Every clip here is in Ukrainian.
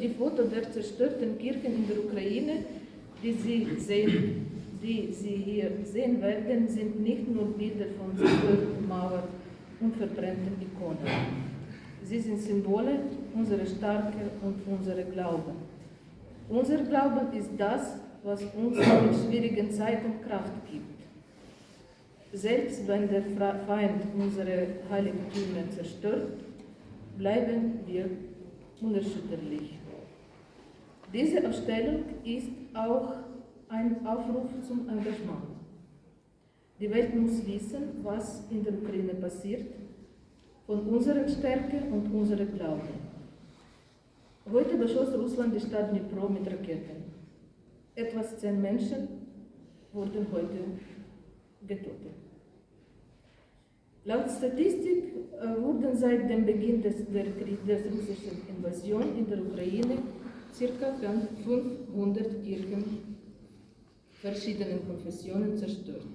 die Foto der zerstörten Kirchen in der Ukraine, die Sie, sehen, die Sie hier sehen werden, sind nicht nur Bilder von zerstörten Mauern und verbrannten Ikonen. Sie sind Symbole unserer Stärke und unserer Glauben. Unser Glauben ist das, was uns in schwierigen Zeiten Kraft gibt. Selbst wenn der Feind unsere Heiligtümer zerstört, bleiben wir unerschütterlich. Diese Ausstellung ist auch ein Aufruf zum Engagement. Die Welt muss wissen, was in der Ukraine passiert, von unserer Stärke und unserem Glauben. Heute beschoss Russland die Stadt Dnipro mit Raketen. Etwas zehn Menschen wurden heute getötet. Laut Statistik äh, wurden seit dem Beginn des, der, der russischen Invasion in der Ukraine ca. 500 Kirchen verschiedenen Konfessionen zerstört.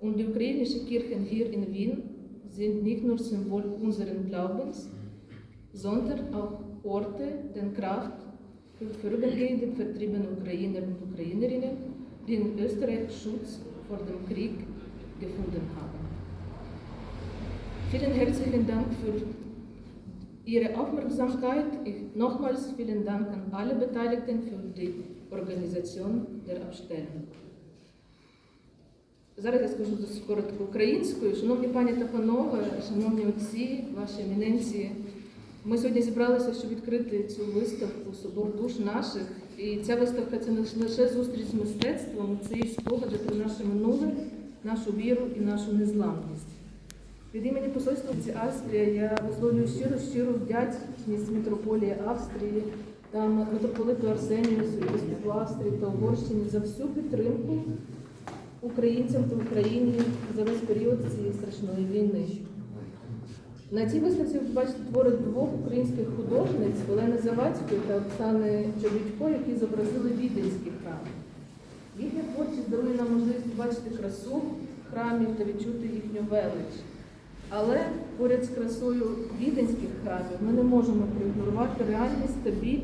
Und die ukrainischen Kirchen hier in Wien sind nicht nur Symbol unseren Glaubens, sondern auch Orte der Kraft für vorübergehende vertriebene Ukrainer und Ukrainerinnen, die in Österreich Schutz vor dem Krieg gefunden haben. Vielen herzlichen Dank für Ihre Aufmerksamkeit. Ich, nochmals vielen Dank an alle Beteiligten für die Organisation der Abstellung. Зараз я скажу досить коротко українською. Шановні пані та панове, шановні отці, ваші еміненції, ми сьогодні зібралися, щоб відкрити цю виставку Собор душ наших. І ця виставка це не лише зустріч з мистецтвом, це і спогади про наше минуле, нашу віру і нашу незламність. Від імені посольства Австрія я висловлюю щиру щиру вдячність митрополії Австрії та митрополиту Арсенію, єпископу Австрії та Угорщині за всю підтримку українцям та Україні за весь період цієї страшної війни. На цій виставці ви побачите твори двох українських художниць Олени Завадської та Оксани Чобітько, які зобразили віденські храми. Їхня творчість дарує нам можливість побачити красу храмів та відчути їхню велич. Але поряд з красою віденських храмів ми не можемо проігнорувати реальність та біль,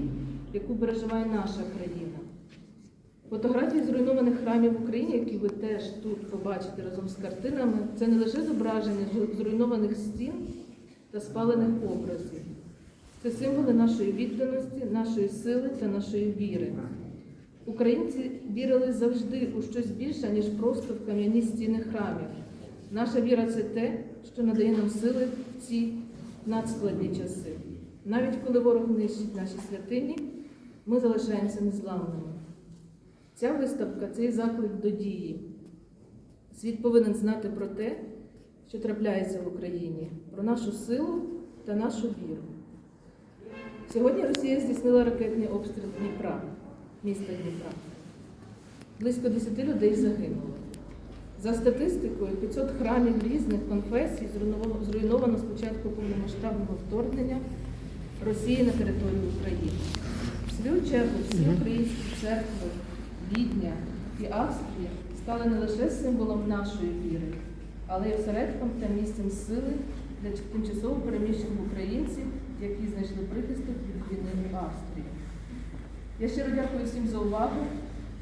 яку переживає наша країна. Фотографії зруйнованих храмів в Україні, які ви теж тут побачите разом з картинами, це не лише зображення зруйнованих стін та спалених образів. Це символи нашої відданості, нашої сили та нашої віри. Українці вірили завжди у щось більше, ніж просто в кам'яні стіни храмів. Наша віра це те, що надає нам сили в ці надскладні часи. Навіть коли ворог нищить наші святині, ми залишаємося незламними. Ця виставка це і заклик до дії. Світ повинен знати про те, що трапляється в Україні, про нашу силу та нашу віру. Сьогодні Росія здійснила ракетний обстріл Дніпра, міста Дніпра. Близько 10 людей загинуло. За статистикою, 500 храмів різних конфесій зруйновано, з початку повномасштабного вторгнення Росії на територію України. В свою чергу всі українські церкви, Відня і Австрія стали не лише символом нашої віри, але й осередком та місцем сили для тимчасово переміщених українців, які знайшли прихисток від війни в Австрії. Я щиро дякую всім за увагу.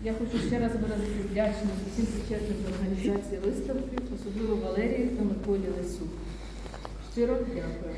Я хочу ще раз виразити вдячність усім причетним до організації виставки, особливо Валерії та Миколі Лесу. Щиро дякую.